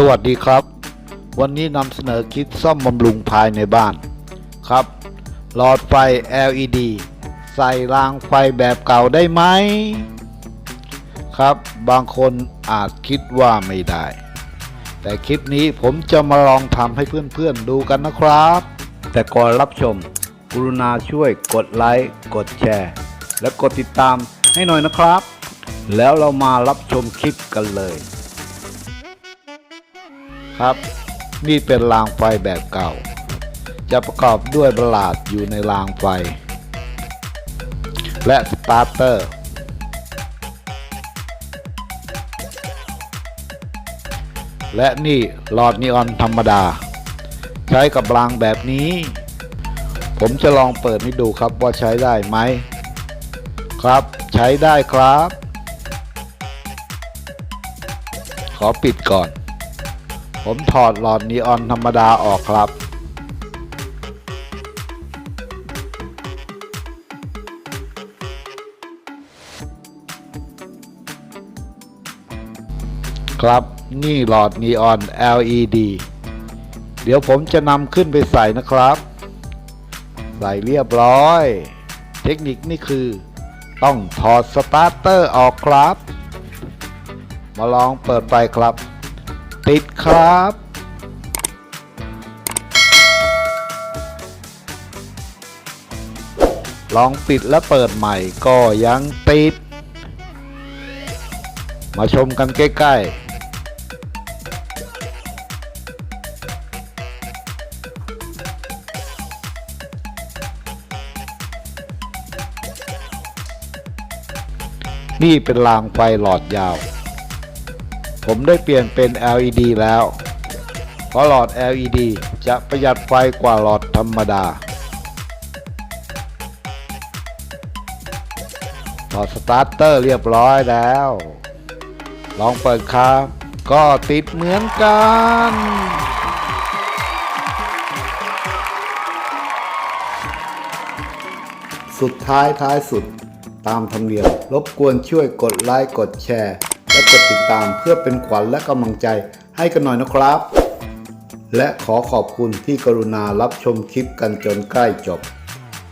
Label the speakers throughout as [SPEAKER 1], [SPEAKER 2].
[SPEAKER 1] สวัสดีครับ วันนี้นำเสนอคลิปซ่อมบำรุงภายในบ้านครับ หลอดไฟ LED ใส่รางไฟแบบเก่าได้ไหม ครับบางคนอาจคิดว่าไม่ได้ แต่คลิปนี้ผมจะมาลองทำให้เพื่อนๆดูกันนะครับ แต่ก่อนรับชม กรุณาช่วยกดไลค์กดแชร์ และกดติดตามให้หน่อยนะครับ แล้วเรามารับชมคลิปกันเลย ครับ นี่เป็นรางไฟแบบเก่า จะประกอบด้วยบลลาดอยู่ในรางไฟ และสตาร์เตอร์ และนี่หลอดนีออนธรรมดา ใช้กับรางแบบนี้ ผมจะลองเปิดให้ดูครับว่าใช้ได้ไหม ครับใช้ได้ครับ ขอปิดก่อน ผมถอดหลอดนีออนธรรมดาออกครับครับนี่หลอดนีออน LED เดี๋ยวผมจะนำขึ้นไปใส่นะครับ ใส่เรียบร้อย เทคนิคนี่คือ ต้องถอดสตาร์เตอร์ออกครับ มาลองเปิดไฟครับ ติดครับ ลองปิดและเปิดใหม่ก็ยังติด มาชมกันใกล้ ๆนี่เป็นรางไฟหลอดยาว ผมได้เปลี่ยนเป็น LED แล้ว เพราะหลอด LED จะประหยัดไฟกว่าหลอดธรรมดา ถอดสตาร์เตอร์เรียบร้อยแล้ว ลองเปิดครับ ก็ติดเหมือนกันสุดท้ายท้ายสุดตามธรรมเนียมรบกวนช่วยกดไลค์กดแชร์ และกดติดตามเพื่อเป็นขวัญและกำลังใจให้กันหน่อยนะครับ และขอขอบคุณที่กรุณารับชมคลิปกันจนใกล้จบ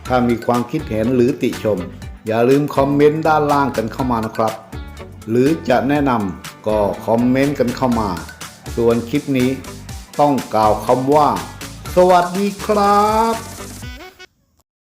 [SPEAKER 1] ถ้ามีความคิดเห็นหรือติชม อย่าลืมคอมเมนต์ด้านล่างกันเข้ามานะครับ หรือจะแนะนำก็คอมเมนต์กันเข้ามา ส่วนคลิปนี้ต้องกล่าวคำว่า สวัสดีครับ